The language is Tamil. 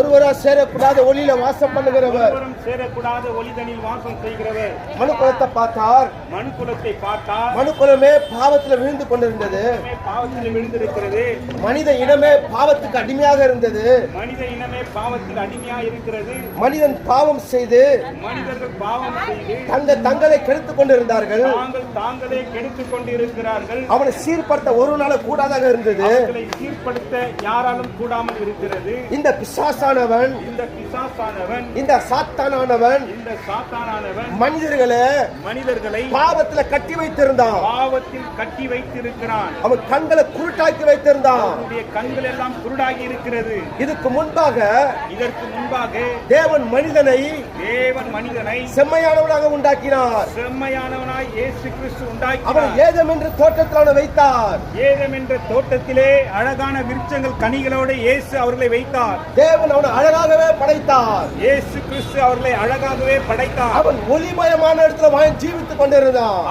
ஒருவரா சேரக்கூடாத ஒளியில வாசம் பண்ணுகிறவர். சேரக்கூடாத ஒளிதனில் வாசம் செய்கிறவர். மனுக்குலத்தை பார்த்தார். மனுக்குலத்தை பார்த்தால் மனுக்குலமே பாவத்துல விழுந்து கொண்டிருந்தது. பாவத்தில் விழுந்திருக்கிறது. மனித இனமே பாவத்துக்கு அடிமையாக இருந்தது. மனித இனமே பாவத்தில் அடிமையா இருக்கிறது. மனிதன் பாவம் செய்து மனிதர்கள் பாவம் செய்து தங்க தங்களை கெடுத்துக் கொண்டிருந்தார்கள். தாங்கள் தாங்களே கெடுத்துக் கொண்டிருக்கிறார்கள். அவனை சீர்படுத்த ஒரு நாள் கூடாதாக இருந்தது. சீர்படுத்த யாராலும் கூடாமல் இருக்கிறது. இந்த இந்த பிசாசானவன் இந்த சாத்தானானவன் இந்த சாத்தானானவன் மனிதர்களை மனிதர்களை பாவத்துல கட்டி வைத்திருந்தான். பாவத்தில் கட்டி வைத்திருக்கிறான். அவன் கண்களை குருட்டாக்கி வைத்திருந்தான். அவனுடைய கண்கள் எல்லாம் குருடாகி இருக்கிறது. இதுக்கு முன்பாக இதற்கு முன்பாக தேவன் மனிதனை தேவன் மனிதனை செம்மையானவனாக உண்டாக்கினார். செம்மையானவனாய் இயேசு கிறிஸ்து அவன் உண்டாக்கினார். ஏதம் என்று தோற்றத்திலான வைத்தார். ஏதம் என்ற தோட்டத்திலே அழகான விருட்சங்கள் கனிகளோடு இயேசு அவர்களை வைத்தார். தேவன் அவனை அழகாகவே படைத்தார். இயேசு கிறிஸ்து அவர்களை அழகாகவே படைத்தார். அவன் ஒளிமயமான இடத்துல வாங்கி ஜீவித்துக் கொண்டிருந்தான்.